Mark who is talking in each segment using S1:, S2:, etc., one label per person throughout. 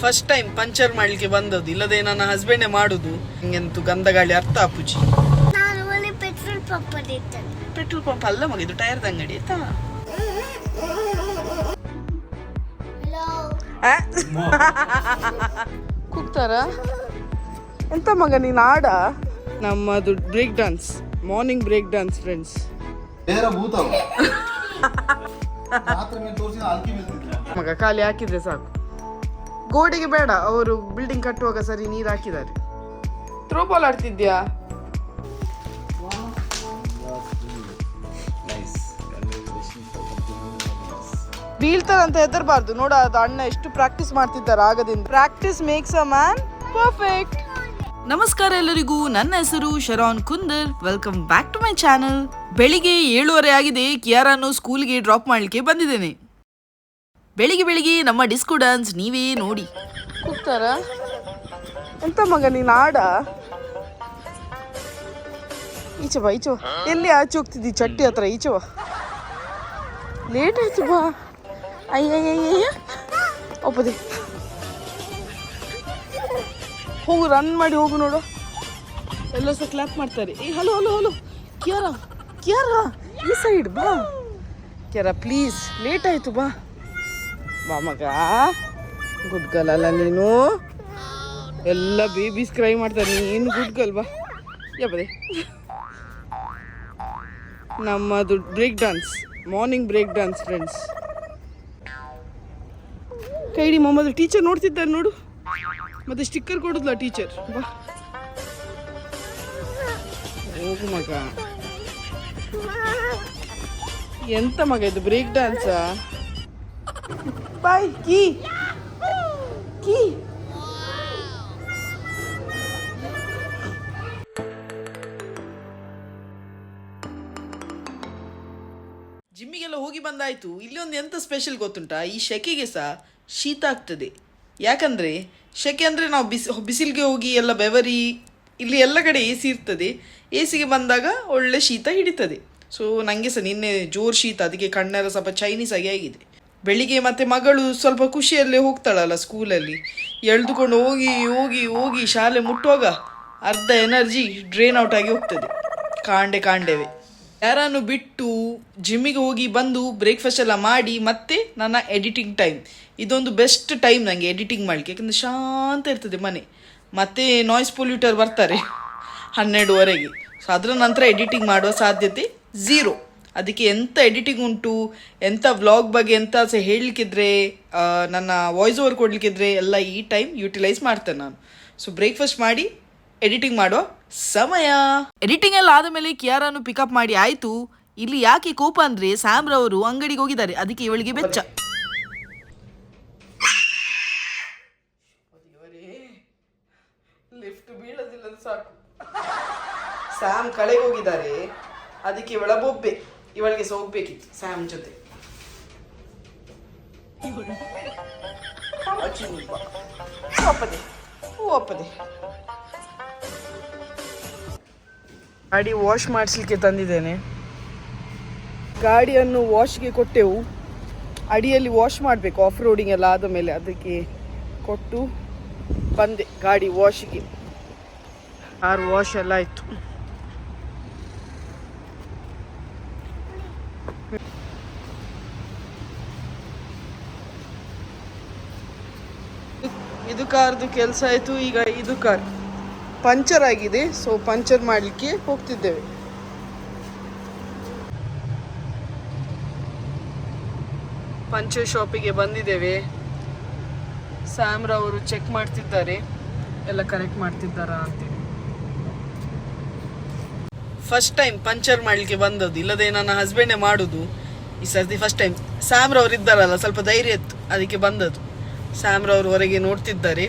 S1: First time puncture ಮಾಡ್ಲಿಕ್ಕೆ ಬಂದದ್ದು ಇಲ್ಲದೆ ನನ್ನ ಹಸ್ಬೆಂಡೇ ಮಾಡುದು. ಹಿಂಗೆಂತೂ ಗಂಧ ಗಾಳಿ ಅರ್ಥ ಅಪ್ಪುಜಿ
S2: ನಾನು ಒಳ್ಳೆ ಪೆಟ್ರೋಲ್ ಪಂಪ್ ಇರ್ತೇನೆ
S1: ಪೆಟ್ರೋಲ್ ಪಂಪ್ ಅಲ್ಲ ಮಗ ಇದು ಟೈರ್ದ ಅಂಗಡಿ ಆಯ್ತಾ ಕೂಗ್ತಾರ? ಎಂತ ಮಗ ನೀನು ಆಡ ನಮ್ಮದು break dance morning
S3: break dance friends ಮೇಲೆ ಅಲ್ಕಿ
S1: ಮಗ ಖಾಲಿ ಹಾಕಿದ್ರೆ ಸಾಕು. ಗೋಡೆಗೆ ಬೇಡ ಅವರು ಬಿಲ್ಡಿಂಗ್ ಕಟ್ಟುವಾಗ ಸರಿ ನೀರು ಹಾಕಿದ್ದಾರೆ. ಥ್ರೋ ಬಾಲ್ ಆಡ್ತಿದ್ಯಾ? ಬೀಳ್ತಾರಂತ ಹೆದರ್ಬಾರ್ದು. ನೋಡ ಅದು ಅಣ್ಣ ಎಷ್ಟು ಪ್ರಾಕ್ಟೀಸ್ ಮಾಡ್ತಿದ್ದಾರೆ ಆಗದಿಂದ. Practice makes a man perfect ನಮಸ್ಕಾರ ಎಲ್ಲರಿಗೂ. ನನ್ನ ಹೆಸರು Sharon Kundar. Welcome back to my channel ಬೆಳಿಗ್ಗೆ ಏಳುವರೆ ಆಗಿದೆ. ಕಿಯಾರನ್ನು ಸ್ಕೂಲ್ಗೆ ಡ್ರಾಪ್ ಮಾಡ್ಲಿಕ್ಕೆ ಬಂದಿದ್ದೇನೆ. ಬೆಳಿಗ್ಗೆ ಬೆಳಿಗ್ಗೆ ನಮ್ಮ ಡಿಸ್ಕೋ ಡಾನ್ಸ್ ನೀವೇ ನೋಡಿ. ಕೂಗ್ತಾರ ಎಂತ ಮಗ ನೀನು ಆಡ? ಈಚೆ ಬಾ ಈಚೆ ಬಾ. ಎಲ್ಲಿ ಆಚೆ ಹೋಗ್ತಿದ್ದಿ? ಚಟ್ಟಿ ಹತ್ರ ಈಚೆ ಬಾ. ಲೇಟ್ ಆಯ್ತು ಬಾ. ಅಯ್ಯಯ್ಯಯ್ಯ ಒಪ್ಪದೆ. ಹೋಗು ರನ್ ಮಾಡಿ ಹೋಗು ನೋಡು. ಎಲ್ಲ ಸಹ ಕ್ಲಾಪ್ ಮಾಡ್ತಾರೆ. ಏ hello hello hello. Kiara Kiara ಈ ಸೈಡ್ ಬಾ. ಕ್ಯಾರ ಪ್ಲೀಸ್ ಲೇಟ್ ಆಯ್ತು ಬಾ. ಬಾ ಮಗ ಗುಡ್ ಅಲ್ಲ ನೀನು? ಎಲ್ಲ ಬೇಬೀಸ್ ಕ್ರೈ ಮಾಡ್ತಾರೆ ನೀನು ಗುಡ್ ಗರ್ಲ್ ಬಾ. ಯಾಬದೆ ನಮ್ಮದು break dance morning break dance friends ಕೈಡಿ ಮೊಮ್ಮದು ಟೀಚರ್ ನೋಡ್ತಿದ್ದಾರೆ ನೋಡು. ಮತ್ತೆ ಸ್ಟಿಕ್ಕರ್ ಕೊಡುದ್ಲ ಟೀಚರ್ ಬಾ. ಹೋಗು ಮಗ. ಎಂತ ಮಗ ಇದು ಬ್ರೇಕ್ ಡ್ಯಾನ್ಸಾ ಬಾಯ್, ಕೀ. ಕೀ. ಜಿಮ್ಮಿಗೆಲ್ಲ ಹೋಗಿ ಬಂದಾಯ್ತು. ಇಲ್ಲಿ ಒಂದು ಎಂತ ಸ್ಪೆಷಲ್ ಗೊತ್ತುಂಟಾ? ಈ ಶೆಕೆಗೆ ಸಹ ಶೀತ ಆಗ್ತದೆ. ಯಾಕಂದ್ರೆ, ಶೆಕೆ ಅಂದರೆ ನಾವು ಬಿಸಿ, ಬಿಸಿಲಿಗೆ ಹೋಗಿ ಎಲ್ಲ ಬೆವರಿ, ಇಲ್ಲಿ ಎಲ್ಲ ಕಡೆ ಎ ಸಿ ಇರ್ತದೆ. ಎ ಸಿಗೆ ಬಂದಾಗ ಒಳ್ಳೆ ಶೀತ ಹಿಡಿತದೆ. ಸೊ ನನಗೆ ಸಹ ನಿನ್ನೆ ಜೋರು ಶೀತ, ಅದಕ್ಕೆ ಕಣ್ಣೆಲ್ಲ ಸ್ವಲ್ಪ ಚೈನೀಸ್ ಆಗಿ ಆಗಿದೆ. ಬೆಳಿಗ್ಗೆ ಮತ್ತೆ ಮಗಳು ಸ್ವಲ್ಪ ಖುಷಿಯಲ್ಲೇ ಹೋಗ್ತಾಳಲ್ಲ ಸ್ಕೂಲಲ್ಲಿ. ಎಳೆದುಕೊಂಡು ಹೋಗಿ ಹೋಗಿ ಹೋಗಿ ಶಾಲೆ ಮುಟ್ಟುವಾಗ ಅರ್ಧ ಎನರ್ಜಿ ಡ್ರೈನ್ ಔಟ್ ಆಗಿ ಹೋಗ್ತದೆ. ಕಾಂಡೆ, ಕಾಂಡೆವೆ. ಯಾರನ್ನು ಬಿಟ್ಟು ಜಿಮ್ಮಿಗೆ ಹೋಗಿ ಬಂದು ಬ್ರೇಕ್ಫಾಸ್ಟ್ ಎಲ್ಲ ಮಾಡಿ ಮತ್ತೆ ನನ್ನ ಎಡಿಟಿಂಗ್ ಟೈಮ್ ಇದೊಂದು ಬೆಸ್ಟ್ ಟೈಮ್ ನನಗೆ ಎಡಿಟಿಂಗ್ ಮಾಡಲಿಕ್ಕೆ. ಯಾಕಂದರೆ ಶಾಂತ ಇರ್ತದೆ ಮನೆ. ಮತ್ತೆ ನಾಯ್ಸ್ ಪೊಲ್ಯೂಟರ್ ಬರ್ತಾರೆ ಹನ್ನೆರಡುವರೆಗೆ. ಸೊ ಅದರ ನಂತರ ಎಡಿಟಿಂಗ್ ಮಾಡುವ ಸಾಧ್ಯತೆ ಝೀರೋ ಅದಕ್ಕೆ ಎಂತ ಎಡಿಟಿಂಗ್ ಉಂಟು ಎಂಥ ವ್ಲಾಗ್ ಬಗ್ಗೆ ಎಂತ ಸಹ ಹೇಳಲಿಕ್ಕಿದ್ರೆ ನನ್ನ ವಾಯ್ಸ್ ಓವರ್ ಕೊಡಲಿಕ್ಕಿದ್ರೆ ಎಲ್ಲ ಈ ಟೈಮ್ ಯೂಟಿಲೈಸ್ ಮಾಡ್ತೇನೆ ನಾನು. ಸೊ ಬ್ರೇಕ್ಫಾಸ್ಟ್ ಮಾಡಿ ಎಡಿಟಿಂಗ್ ಮಾಡೋ ಸಮಯ. ಎಡಿಟಿಂಗ್ ಎಲ್ಲ ಆದಮೇಲೆ ಕಿಯಾರನ್ನು ಪಿಕಪ್ ಮಾಡಿ ಆಯಿತು. ಇಲ್ಲಿ ಯಾಕೆ ಕೋಪ ಅಂದರೆ ಸ್ಯಾಮ್ ರವರು ಅಂಗಡಿಗೆ ಹೋಗಿದ್ದಾರೆ. ಅದಕ್ಕೆ ಇವಳಿಗೆ ಬೆಚ್ಚ. ಲಿಫ್ಟ್ ಬೀಳದಿಲ್ಲ ಸಾಕು. ಸ್ಯಾಮ್ ಕಳೆಗೆ ಹೋಗಿದ್ದಾರೆ. ಅದಕ್ಕೆ ಇವಳ ಬೊಬ್ಬೆ. ಇವಳಿಗೆ ಸಹ ಸ್ಯಾಮ್ ಜೊತೆ. ಒಪ್ಪದೆ ಒಪ್ಪದೆ. ಗಾಡಿ ವಾಶ್ ಮಾಡಿಸ್ಲಿಕ್ಕೆ ತಂದಿದ್ದೇನೆ. ಗಾಡಿಯನ್ನು ವಾಶ್ಗೆ ಕೊಟ್ಟೆವು. ಅಡಿಯಲ್ಲಿ ವಾಶ್ ಮಾಡಬೇಕು ಆಫ್ ರೋಡಿಂಗ್ ಎಲ್ಲ ಆದ ಮೇಲೆ ಅದಕ್ಕೆ ಕೊಟ್ಟು ಬಂದೆ ಗಾಡಿ ವಾಶಿಗೆ ಕಾರ್ ವಾಶ್ ಎಲ್ಲ ಆಯಿತು. ಇದು ಕಾರ್ದು ಕೆಲಸ ಆಯಿತು, ಈಗ ಇದು ಕಾರ್. ಪಂಚರ್ ಆಗಿದೆ ಸೊ ಪಂಚರ್ ಮಾಡಲಿಕ್ಕೆ ಹೋಗ್ತಿದ್ದೇವೆ. ಪಂಚರ್ ಶಾಪಿಗೆ ಬಂದಿದ್ದೇವೆ. ಸ್ಯಾಮ್ರವರು ಚೆಕ್ ಮಾಡ್ತಿದ್ದಾರೆ. ಎಲ್ಲ ಕರೆಕ್ಟ್ ಮಾಡ್ತಿದ್ದಾರಾ ಅಂತೇಳಿ. ಫಸ್ಟ್ ಟೈಮ್ ಪಂಚರ್ ಮಾಡಲಿಕ್ಕೆ ಬಂದದ್ದು, ಇಲ್ಲದೆ ನನ್ನ ಹಸ್ಬೆಂಡೇ ಮಾಡುದು. ಈ ಸರ್ತಿ ಫಸ್ಟ್ ಟೈಮ್ ಸ್ಯಾಮ್ರವ್ರು ಇದ್ದಾರಲ್ಲ, ಸ್ವಲ್ಪ ಧೈರ್ಯ ಇತ್ತು, ಅದಕ್ಕೆ ಬಂದದ್ದು. ಸ್ಯಾಮ್ರವ್ರು ಹೊರಗೆ ನೋಡ್ತಿದ್ದಾರೆ.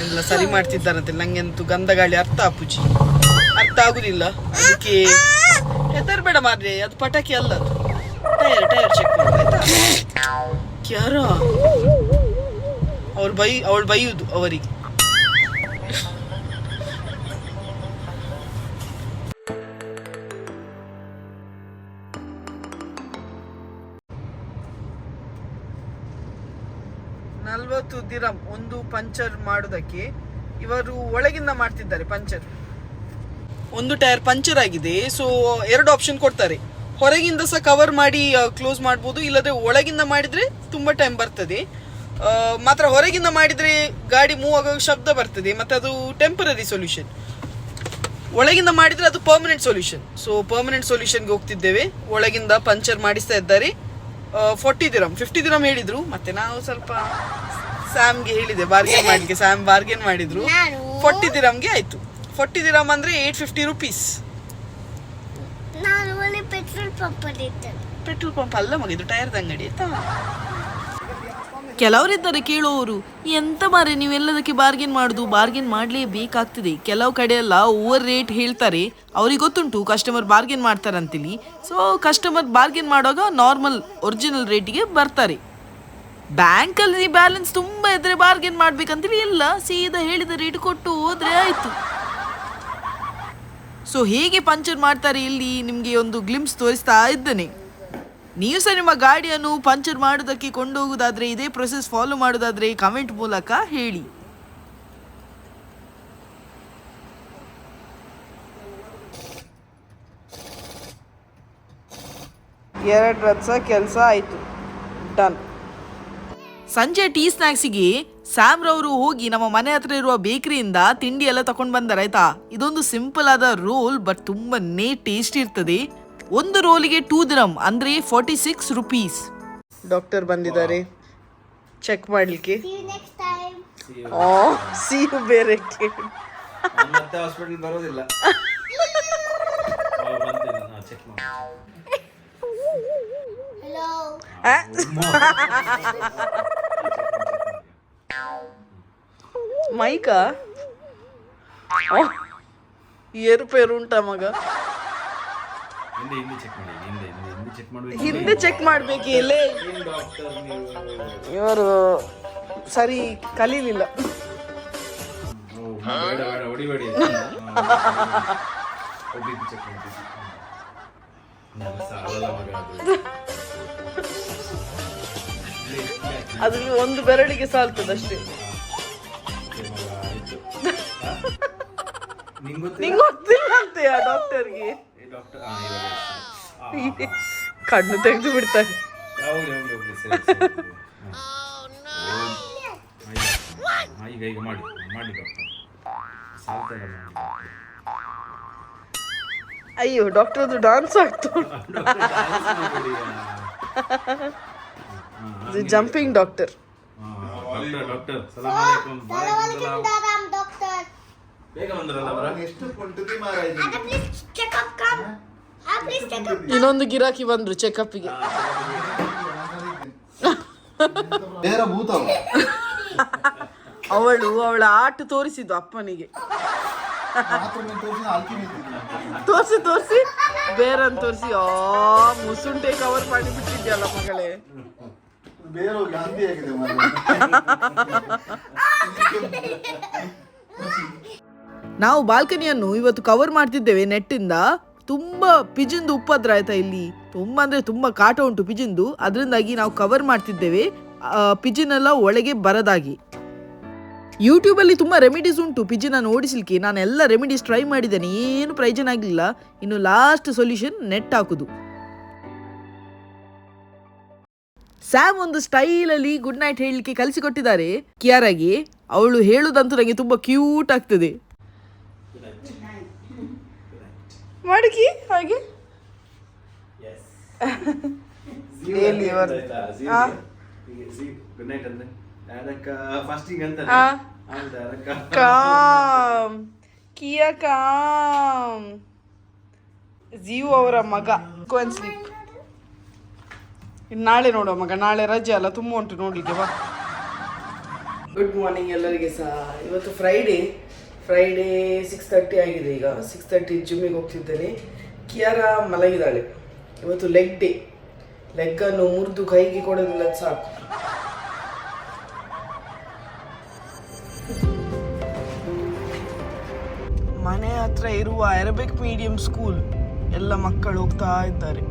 S1: ಎಲ್ಲ ಸರಿ ಮಾಡ್ತಿದ್ದಾರಂತೆ ನಂಗೆಂತೂ ಗಂಧ ಗಾಳಿ ಅರ್ಥ ಅಪ್ಪುಜಿ ಅರ್ಥ ಆಗುದಿಲ್ಲ. ಅದಕ್ಕೆ ಹೆದರ್ಬೇಡ ಮಾರ್ರೆ. ಅದು ಪಟಾಕಿ ಅಲ್ಲ ಅದು. ಟೈರ್ ಟೈರ್ ಚೆಕ್ ಮಾಡ್ತಾ ಯಾರ ಅವ್ರು ಬೈ, ಅವಳು ಬೈಯುದು ಅವರಿಗೆ. ನಲ್ವತ್ತು ದಿರಂ ಒಂದು ಪಂಚರ್ ಮಾಡೋದಕ್ಕೆ ಇವರು ಒಳಗಿಂದ ಮಾಡ್ತಿದ್ದಾರೆ ಪಂಚರ್. ಒಂದು ಟೈರ್ ಪಂಚರ್ ಆಗಿದೆ ಸೊ ಎರಡು ಆಪ್ಷನ್ ಕೊಡ್ತಾರೆ. ಹೊರಗಿಂದ ಸಹ ಕವರ್ ಮಾಡಿ ಕ್ಲೋಸ್ ಮಾಡ್ಬೋದು ಇಲ್ಲದೆ ಒಳಗಿಂದ ಮಾಡಿದ್ರೆ ತುಂಬಾ ಟೈಮ್ ಬರ್ತದೆ. ಮಾತ್ರ ಹೊರಗಿಂದ ಮಾಡಿದ್ರೆ ಗಾಡಿ ಮೂವ್ ಆಗೋ ಶಬ್ದ ಬರ್ತದೆ, ಮತ್ತೆ ಅದು ಟೆಂಪರರಿ ಸೊಲ್ಯೂಷನ್ ಒಳಗಿಂದ ಮಾಡಿದ್ರೆ ಅದು ಪರ್ಮನೆಂಟ್ ಸೊಲ್ಯೂಷನ್ ಸೊ ಪರ್ಮನೆಂಟ್ ಸೊಲ್ಯೂಷನ್ಗೆ ಹೋಗ್ತಿದ್ದೇವೆ. ಒಳಗಿಂದ ಪಂಚರ್ ಮಾಡಿಸ್ತಾ ಇದ್ದಾರೆ. ಫೋರ್ಟಿ ದಿರಮ್ ಫಿಫ್ಟಿ ದಿರಮ್ ಹೇಳಿದ್ರು. ಮತ್ತೆ ನಾವು ಸ್ವಲ್ಪ ಸ್ಯಾಮ್ಗೆ ಹೇಳಿದೆ ಬಾರ್ಗೇನ್ ಮಾಡ್ಲಿಕ್ಕೆ. ಸ್ಯಾಮ್ ಬಾರ್ಗೇನ್ ಮಾಡಿದ್ರು. ಫೋರ್ಟಿ ದಿರಮ್ಗೆ ಆಯ್ತು. ಫೋರ್ಟಿ ದಿರಮ್ ಅಂದ್ರೆ ಏಟ್ ಫಿಫ್ಟಿ ರುಪೀಸ್
S2: ಪಂಪ್ ಅಲ್ಲಿ
S1: ಪೆಟ್ರೋಲ್ ಪಂಪ್ ಅಲ್ಲ ಮುಗಿದು ಟೈರ್ದ ಅಂಗಡಿ ಆಯ್ತಾ? ಕೆಲವರಿದ್ದಾರೆ ಕೇಳುವವರು ಎಂತ ಮಾರೆ ನೀವೆಲ್ಲದಕ್ಕೆ ಬಾರ್ಗೇನ್ ಮಾಡುದು ಬಾರ್ಗೇನ್ ಮಾಡಲೇಬೇಕಾಗ್ತದೆ. ಕೆಲವು ಕಡೆ ಎಲ್ಲ ಓವರ್ ರೇಟ್ ಹೇಳ್ತಾರೆ. ಅವ್ರಿಗೆ ಗೊತ್ತುಂಟು ಕಸ್ಟಮರ್ ಬಾರ್ಗೇನ್ ಮಾಡ್ತಾರಂತೇಳಿ ಸೊ ಕಸ್ಟಮರ್ ಬಾರ್ಗೇನ್ ಮಾಡುವಾಗ ನಾರ್ಮಲ್ ಒರಿಜಿನಲ್ ರೇಟಿಗೆ ಬರ್ತಾರೆ. ಬ್ಯಾಂಕಲ್ಲಿ ಬ್ಯಾಲೆನ್ಸ್ ತುಂಬ ಇದ್ರೆ ಬಾರ್ಗೇನ್ ಮಾಡ್ಬೇಕಂತೇಳಿ ಎಲ್ಲ ಸೀದಾ ಹೇಳಿದ ರೇಟ್ ಕೊಟ್ಟು ಹೋದ್ರೆ ಆಯ್ತು. ಸೊ ಹೇಗೆ ಪಂಚರ್ ಮಾಡ್ತಾರೆ ಇಲ್ಲಿ? ನಿಮಗೆ ಒಂದು ಗ್ಲಿಮ್ಸ್ ತೋರಿಸ್ತಾ ಇದ್ದೇನೆ. ನೀವು ಸಹ ನಿಮ್ಮ ಗಾಡಿಯನ್ನು ಪಂಚರ್ ಮಾಡೋದಕ್ಕೆ ಕೊಂಡೋಗುವುದಾದ್ರೆ ಇದೇ ಪ್ರೊಸೆಸ್ ಫಾಲೋ ಮಾಡೋದಾದ್ರೆ ಕಮೆಂಟ್ ಮೂಲಕ ಹೇಳಿ. ಎರಡು ರಥ ಕೆಲಸ ಆಯಿತು. ಡನ್ ಸಂಜೆ ಟೀ ಸ್ನ್ಯಾಕ್ಸಿಗೆ ಸ್ಯಾಮ್ ರವರು ಹೋಗಿ ನಮ್ಮ ಮನೆ ಹತ್ರ ಇರುವ ಬೇಕರಿಯಿಂದ ತಿಂಡಿ ಎಲ್ಲ ತಗೊಂಡು ಬಂದಾರೆ ಆಯ್ತಾ? ಇದೊಂದು ಸಿಂಪಲ್ ಆದ ರೋಲ್ ಬಟ್ ತುಂಬಾನೇ ಟೇಸ್ಟ್ ಇರ್ತದೆ. ಒಂದು ರೋಲಿಗೆ ಟೂ ದಿರಮ್ ಅಂದ್ರೆ ಫಾರ್ಟಿ ಸಿಕ್ಸ್ ರುಪೀಸ್ ಡಾಕ್ಟರ್ ಬಂದಿದ್ದಾರೆ. ಚೆಕ್ ಮಾಡ್ಲಿಕ್ಕೆ.
S2: See you next time.
S1: ಸಿ ಬೇರೆ
S4: ಬರೋದಿಲ್ಲ.
S1: ಮೈಕ? ಏರುಪೇರು ಉಂಟಾ ಮಗ.
S4: ಹಿಂದೆ ಹಿಂದೆ ಚೆಕ್ ಮಾಡಿ ಹಿಂದೆ ಹಿಂದೆ ಹಿಂದೆ ಚೆಕ್ ಮಾಡ್ಬೇಕು
S1: ಹಿಂದೆ ಚೆಕ್ ಮಾಡ್ಬೇಕು ಇಲ್ಲೇ?
S4: ಏನ್ ಡಾಕ್ಟರ್ ನೀವು?
S1: ಇವರು ಸರಿ ಕಲೀಲಿಲ್ಲ.
S4: ಬೇಡ ಬೇಡ ಹೊಡಿಬೇಡಿ. ಬಿ ಚೆಕ್ ಮಾಡಿ ನನ್ನ ಸಾಲಲ್ಲ ಮಗ ಅದು.
S1: ಒಂದು ಬೆರಳಿಗೆ ಸಾಲ್ತದಷ್ಟೇ. ನಿಂಗೊತ್ತಿಲ್ಲ ಅಂತೆಯಾ ಡಾಕ್ಟರ್ಗೆ
S4: ಡಾಕ್ಟರ್.
S1: ಕಣ್ಣು ತೆಗೆದು ಬಿಡ್ತಾರೆ.
S4: ಈಗ ಈಗ ಮಾಡಿ ಮಾಡಿ ಡಾಕ್ಟರ್. ಸಾಲ್ತಾ
S1: ಅಯ್ಯೋ ಡಾಕ್ಟರ್ ಅದು ಡಾನ್ಸ್ ಆಗ್ತು. ಜಂಪಿಂಗ್ ಡಾಕ್ಟರ್
S4: ಡಾಕ್ಟರ್ ಡಾಕ್ಟರ್ ಸಲಾಮ್ ಅಲೈಕುಂ ಬೇಗ ಬಂದ್ರಲ್ಲ
S3: ಎಷ್ಟು ಕುಂಟದಿ.
S1: ಇನ್ನೊಂದು ಗಿರಾಕಿ ಬಂದ್ರು ಚೆಕಪ್ಪಿಗೆ
S3: ಬೇರೆ
S1: ಅವಳು ಅವಳ ಆಟ ತೋರಿಸಿದ್ದು ಅಪ್ಪನಿಗೆ.
S3: ತೋರಿಸಿ
S1: ತೋರಿಸಿ. ಬೇರನ್ ತೋರಿಸಿ. ಆ ಮುಸುಂಟೆ ಕವರ್ ಮಾಡಿ ಬಿಟ್ಟಿದ್ಯಲ್ಲ ಮಗಳೇ.
S3: ಬೇರೆ ಗಾಂಧಿ ಆಗಿದೆ
S1: ನಾವು ಬಾಲ್ಕನಿಯನ್ನು ಇವತ್ತು ಕವರ್ ಮಾಡ್ತಿದ್ದೇವೆ ನೆಟ್ಟಿಂದ. ತುಂಬ ಪಿಜಿಂದು ಉಪದ್ರ ಆಯ್ತಾ ಇಲ್ಲಿ? ತುಂಬ ಅಂದ್ರೆ ತುಂಬಾ ಕಾಟ ಉಂಟು ಪಿಜಿಂದು. ಅದರಿಂದಾಗಿ ನಾವು ಕವರ್ ಮಾಡ್ತಿದ್ದೇವೆ. ಪಿಜಿನ್ ಎಲ್ಲ ಒಳಗೆ ಬರದಾಗಿ. ಯೂಟ್ಯೂಬಲ್ಲಿ ತುಂಬ ರೆಮಿಡೀಸ್ ಉಂಟು ಪಿಜಿನ ಓಡಿಸಲಿಕ್ಕೆ ನಾನು ಎಲ್ಲ ರೆಮಿಡೀಸ್ ಟ್ರೈ ಮಾಡಿದ್ದೇನೆ. ಏನು ಪ್ರಯೋಜನ ಆಗಲಿಲ್ಲ. ಇನ್ನು ಲಾಸ್ಟ್ ಸೊಲ್ಯೂಷನ್ ನೆಟ್ ಹಾಕುದು. ಸ್ಯಾಮ್ ಒಂದು ಸ್ಟೈಲಲ್ಲಿ ಗುಡ್ ನೈಟ್ ಹೇಳಲಿಕ್ಕೆ ಕಲಿಸಿಕೊಟ್ಟಿದ್ದಾರೆ. ಕಿಯಾರಾಗಿ. ಅವಳು ಹೇಳುದಂತೂ ನನಗೆ ತುಂಬ ಕ್ಯೂಟ್ ಆಗ್ತದೆ. ಮಾಡಕಿ ಹಾಗೆ? ಆ.
S4: ಅದಕ್ಕ
S1: ಕಾಮ್. ಕಿಯಾ ಕಾಮ್. ಜೀವ್ ಅವರ ಮಗ. ಗೋನ್ ಸ್ಲೀಪ್ ಇನ್ನು ನಾಳೆ ನೋಡುವ ಮಗ. ನಾಳೆ ರಜೆ ಅಲ್ಲ ತುಂಬ ಉಂಟು ನೋಡ್ಲಿಕ್ಕೆ ಬಾ. ಗುಡ್ ಮಾರ್ನಿಂಗ್ ಎಲ್ಲರಿಗೆ ಸಹ. ಇವತ್ತು ಫ್ರೈಡೇ ಫ್ರೈಡೇ ಸಿಕ್ಸ್ ತರ್ಟಿ ಆಗಿದೆ ಈಗ. ಸಿಕ್ಸ್ ತರ್ಟಿ ಜಿಮ್ಮಿಗೆ ಹೋಗ್ತಿದ್ದೇನೆ. ಕಿಯಾರ ಮಲಗಿದಾಳೆ ಇವತ್ತು ಲೆಗ್ ಡೇ ಲೆಗ್ಗನ್ನು ಮುರಿದು ಕೈಗೆ ಕೊಡೋದಿಲ್ಲ ಸಾಕು. ಮನೆ ಹತ್ರ ಇರುವ ಅರಬಿಕ್ ಮೀಡಿಯಂ ಸ್ಕೂಲ್ ಎಲ್ಲ ಮಕ್ಕಳು ಹೋಗ್ತಾ ಇದ್ದಾರೆ.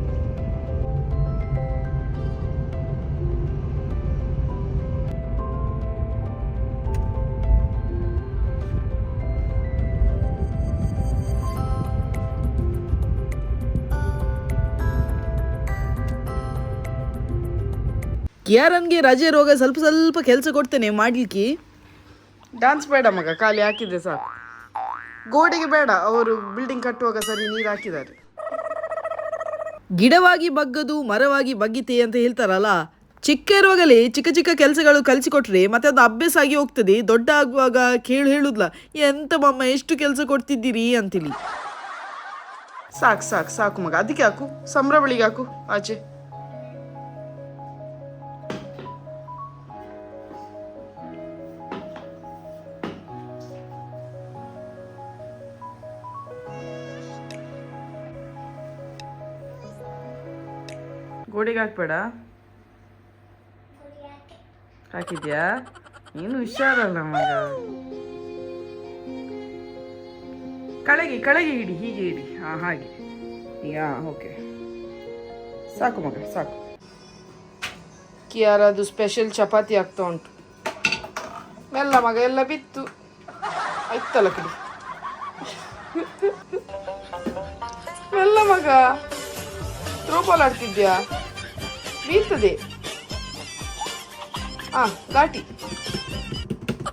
S1: ಕಿಯಾರನ್ಗೆ ರಜೆ ರೋಗ ಸ್ವಲ್ಪ ಸ್ವಲ್ಪ ಕೆಲಸ ಕೊಡ್ತೇನೆ ಮಾಡ್ಲಿಕ್ಕೆ? ಡಾನ್ಸ್ ಬೇಡ ಮಗ ಖಾಲಿ ಹಾಕಿದ್ರೆ ಸಾಕು. ಗೋಡೆಗೆ ಬೇಡ ಅವರು ಬಿಲ್ಡಿಂಗ್ ಕಟ್ಟುವಾಗ ಸರಿ ನೀರು ಹಾಕಿದ್ದಾರೆ. ಗಿಡವಾಗಿ ಬಗ್ಗದು ಮರವಾಗಿ ಬಗ್ಗಿತೆ ಅಂತ ಹೇಳ್ತಾರಲ್ಲ ಚಿಕ್ಕ ಇರುವಾಗಲೇ ಚಿಕ್ಕ ಚಿಕ್ಕ ಕೆಲಸಗಳು ಕಲಿಸಿಕೊಟ್ರೆ ಮತ್ತೆ ಅದು ಅಭ್ಯಾಸ ಆಗಿ ಹೋಗ್ತದೆ. ದೊಡ್ಡ ಆಗುವಾಗ ಕೇಳು ಹೇಳುದ್ಲ ಎಂತ ಮಮ್ಮ ಎಷ್ಟು ಕೆಲಸ ಕೊಡ್ತಿದ್ದೀರಿ? ಅಂತೇಳಿ ಸಾಕು ಸಾಕು ಸಾಕು ಮಗ ಅದಕ್ಕೆ ಹಾಕು ಸಂಭ್ರಮಳಿಗೆ ಹಾಕು ಆಚೆ. ಗೋಡೆಗೆ ಹಾಕ್ಬೇಡ. ಹಾಕಿದ್ಯಾ? ನೀನು ಹುಷಾರಲ್ಲ ಮಗ. ಕಳಗಿ ಕಳಗಿ ಇಡಿ, ಹೀಗೆ ಇಡಿ. ಹಾಂ ಹಾಗೆ. ಈಗ, ಓಕೆ. ಸಾಕು ಮಗ, ಸಾಕು. ಕಿಯಾರದು ಸ್ಪೆಷಲ್ ಚಪಾತಿ ಆಗ್ತಾ ಉಂಟು. ಎಲ್ಲ ಮಗ, ಎಲ್ಲ ಬಿತ್ತು. ಆಯ್ತಲ್ಲ ಕಡೆ ಎಲ್ಲ ಮಗ ತ್ರೋಬಾಲ್ ಆಡ್ತಿದ್ಯಾ? ಬೀಳ್ತದೆ ಹಾಂ ಘಾಟಿ.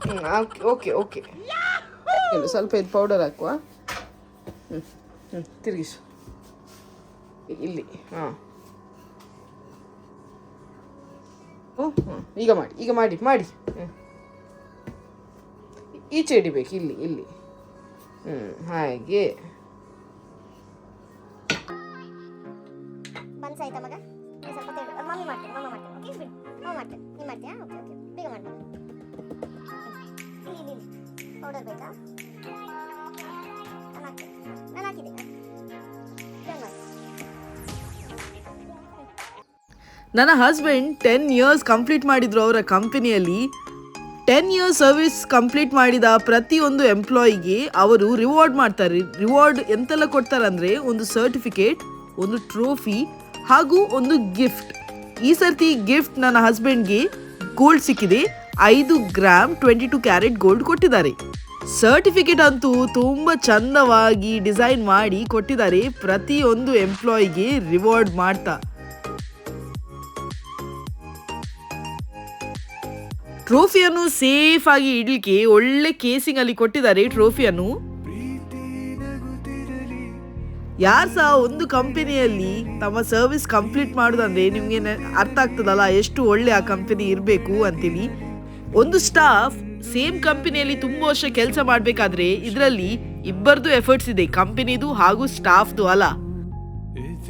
S1: ಹ್ಞೂ ಓಕೆ ಓಕೆ ಇಲ್ಲ ಸ್ವಲ್ಪ ಇದು ಪೌಡರ್ ಹಾಕುವ. ಹ್ಞೂ ಹ್ಞೂ ತಿರುಗಿಸು. ಇಲ್ಲಿ ಹಾಂ. ಹ್ಞೂ ಹ್ಞೂ ಈಗ ಮಾಡಿ ಈಗ ಮಾಡಿ ಮಾಡಿ. ಹ್ಞೂ ಈಚೆ ಹಿಡಿಬೇಕು ಇಲ್ಲಿ ಇಲ್ಲಿ. ಹ್ಞೂ ಹಾಗೆ.
S2: ಬನ್ಸ್ ಮಗ? ಸ್ವಲ್ಪ ಮಮ್ಮಿ ಮಾಡ್ತೇನೆ, ಮಮ್ಮ ಮಾಡ್ತೇನೆ. ಓಕೆ ಬಿಡು ಮಮ್ಮ ಮಾಡ್ತೇನೆ. ನೀ ಮಾಡ್ತೀಯಾ? ಓಕೆ ಓಕೆ ಬೇಗ ಮಾಡಿ. ಮಗ. ಇಲ್ಲಿ. ಪೌಡರ್ ಬೇಕಾ? ನಾನು ಹಾಕ್ತೇನೆ. ನಾನು ಹಾಕಿದೆ ಬೇಗ ಮಾಡಿ.
S1: ನನ್ನ ಹಸ್ಬೆಂಡ್ ಟೆನ್ ಇಯರ್ಸ್ ಕಂಪ್ಲೀಟ್ ಮಾಡಿದ್ರು ಅವರ ಕಂಪನಿಯಲ್ಲಿ ಟೆನ್ ಇಯರ್ಸ್ ಸರ್ವಿಸ್ ಕಂಪ್ಲೀಟ್ ಮಾಡಿದ ಪ್ರತಿಯೊಂದು ಎಂಪ್ಲಾಯಿಗೆ ಅವರು ರಿವಾರ್ಡ್ ಮಾಡ್ತಾರೆ. ರಿವಾರ್ಡ್ ಎಂತೆಲ್ಲ ಕೊಡ್ತಾರೆ ಅಂದರೆ ಒಂದು ಸರ್ಟಿಫಿಕೇಟ್ ಒಂದು ಟ್ರೋಫಿ ಹಾಗೂ ಒಂದು ಗಿಫ್ಟ್. ಈ ಸರ್ತಿ ಗಿಫ್ಟ್ ನನ್ನ ಹಸ್ಬೆಂಡ್ಗೆ ಗೋಲ್ಡ್ ಸಿಕ್ಕಿದೆ. ಐದು gram twenty two carat gold ಕೊಟ್ಟಿದ್ದಾರೆ. ಸರ್ಟಿಫಿಕೇಟ್ ಅಂತೂ ತುಂಬ ಚಂದವಾಗಿ ಡಿಸೈನ್ ಮಾಡಿ ಕೊಟ್ಟಿದ್ದಾರೆ ಪ್ರತಿಯೊಂದು ಎಂಪ್ಲಾಯಿಗೆ ರಿವಾರ್ಡ್ ಮಾಡ್ತಾ. ಟ್ರೋಫಿಯನ್ನು ಸೇಫ್ ಆಗಿ ಇಡಲಿಕ್ಕೆ ಒಳ್ಳೆ ಕೇಸಿಂಗ್ ಅಲ್ಲಿ ಕೊಟ್ಟಿದ್ದಾರೆ ಟ್ರೋಫಿಯನ್ನು ಯಾರು ಸಹ ಒಂದು ಕಂಪನಿಯಲ್ಲಿ ತಮ್ಮ ಸರ್ವಿಸ್ ಕಂಪ್ಲೀಟ್ ಮಾಡೋದಂದ್ರೆ ನಿಮಗೆ ಅರ್ಥ ಆಗ್ತದಲ್ಲ, ಎಷ್ಟು ಒಳ್ಳೆ ಆ ಕಂಪನಿ ಇರಬೇಕು ಅಂತೇಳಿ ಒಂದು ಸ್ಟಾಫ್ ಸೇಮ್ ಕಂಪನಿಯಲ್ಲಿ ತುಂಬ ವರ್ಷ ಕೆಲಸ ಮಾಡಬೇಕಾದ್ರೆ ಇದರಲ್ಲಿ ಇಬ್ಬರದು ಎಫರ್ಟ್ಸ್ ಇದೆ ಕಂಪನಿದು ಹಾಗೂ ಸ್ಟಾಫ್ದು ಅಲ್ಲ.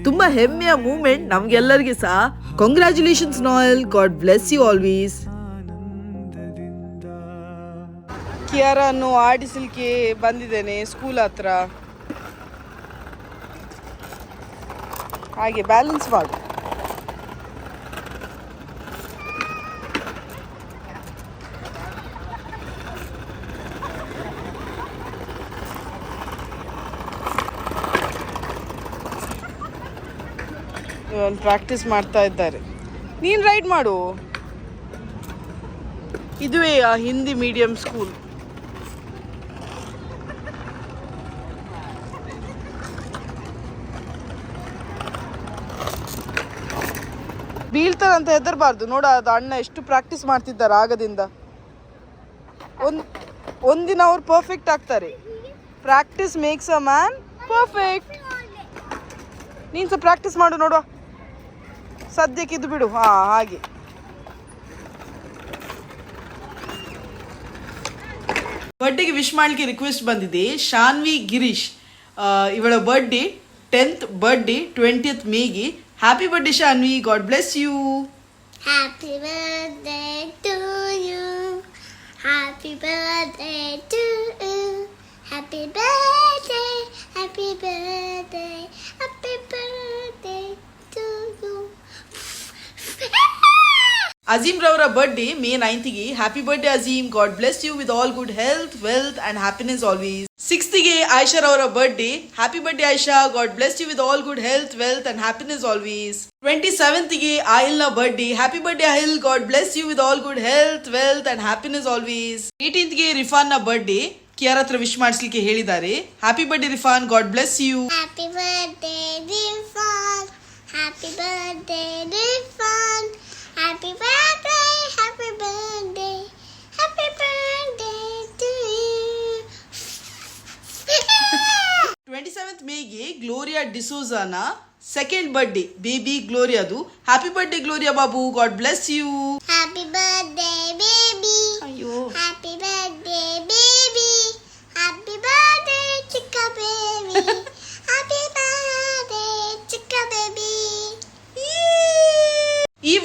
S1: ತುಂಬಾ ಹೆಮ್ಮೆಯ ಮೂಮೆಂಟ್ ನಮ್ಗೆಲ್ಲರಿಗೆ ಸಹ. Congratulations Nayal god bless you always ಕಿಯಾರನ್ನು ಆಡಿಸಲಿಕ್ಕೆ ಬಂದಿದ್ದೇನೆ ಸ್ಕೂಲ್ ಹತ್ರ. ಹಾಗೆ ಬ್ಯಾಲೆನ್ಸ್ ಮಾಡು. ಒಂದು ಪ್ರಾಕ್ಟೀಸ್ ಮಾಡ್ತಾ ಇದ್ದಾರೆ. ನೀನು ರೈಡ್ ಮಾಡು. ಇದುವೇ ಹಿಂದಿ ಮೀಡಿಯಂ ಸ್ಕೂಲ್ ಬೀಳ್ತಾರಂತ ಹೆದರ್ಬಾರ್ದು. ನೋಡ, ಅದು ಅಣ್ಣ ಎಷ್ಟು ಪ್ರಾಕ್ಟೀಸ್ ಮಾಡ್ತಿದ್ದಾರೆ ಆಗದಿಂದ. ಒಂದ್, ಒಂದಿನ ಅವ್ರು ಪರ್ಫೆಕ್ಟ್ ಆಗ್ತಾರೆ. Practice makes a man perfect ನೀನು ಸಹ ಪ್ರಾಕ್ಟೀಸ್ ಮಾಡು ನೋಡುವ ಸದ್ಯಕ್ಕೆ ಇದು ಬಿಡು. ಹಾ, ಹಾಗೆ. ಬರ್ಡೇಗೆ ವಿಶ್ ಮಾಡಲಿಕ್ಕೆ ರಿಕ್ವೆಸ್ಟ್ ಬಂದಿದೆ. ಶಾನ್ವಿ, ಗಿರೀಶ್. ಇವಳ ಬರ್ಡೇ ಟೆಂತ್ ಬರ್ಡೇ ಟ್ವೆಂಟಿಯತ್ ಮೇಗೆ Happy birthday, Shanvi. God bless you.
S2: Happy birthday to you. Happy birthday to you. Happy birthday. Happy birthday.
S1: Azeem ರವರ birthday May ನೈನ್ತ್ಗೆ happy birthday Azeem god bless you with all good health wealth and happiness always ಸಿಕ್ಸ್ತ್ಗೆ Aisha ರವರ birthday happy birthday Aisha god bless you with all good health wealth and happiness always twenty ಸೆವೆಂತ್ಗೆ ಆಯಿಲ್ನ birthday happy birthday Ayil god bless you with all good health wealth and happiness always ಏಟೀನ್ತ್ಗೆ ರಿಫಾನ್ನ birthday Kiara ಹತ್ರ wish ಮಾಡಿಸ್ಲಿಕ್ಕೆ ಹೇಳಿದ್ದಾರೆ. Happy birthday Rifan god bless you
S2: happy birthday Rifan happy Happy birthday, dear fun. Happy Happy birthday, happy birthday, happy birthday to you.
S1: Twenty seventh ಮೇಗೆ Gloria ಡಿಸೋಜಾನ second birthday baby ಗ್ಲೋರಿಯಾದು happy birthday Gloria Babu God bless you
S2: Happy birthday,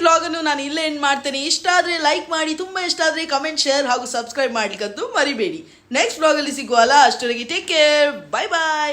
S1: ಈ vlog ಅನ್ನು ನಾನು ಇಲ್ಲೇ end ಮಾಡ್ತೇನೆ. ಇಷ್ಟ ಆದ್ರೆ like ಮಾಡಿ, ತುಂಬಾ ಇಷ್ಟ ಆದ್ರೆ ಕಮೆಂಟ್ ಶೇರ್ ಹಾಗೂ ಸಬ್ಸ್ಕ್ರೈಬ್ ಮಾಡ್ಲಿಕ್ಕಂತೂ ಮರಿಬೇಡಿ. ನೆಕ್ಸ್ಟ್ ವ್ಲಾಗ್ ಅಲ್ಲಿ ಸಿಗುವಲ್ಲ ಅಷ್ಟೊರೆಗೆ ಟೇಕ್ ಕೇರ್ ಬೈ ಬಾಯ್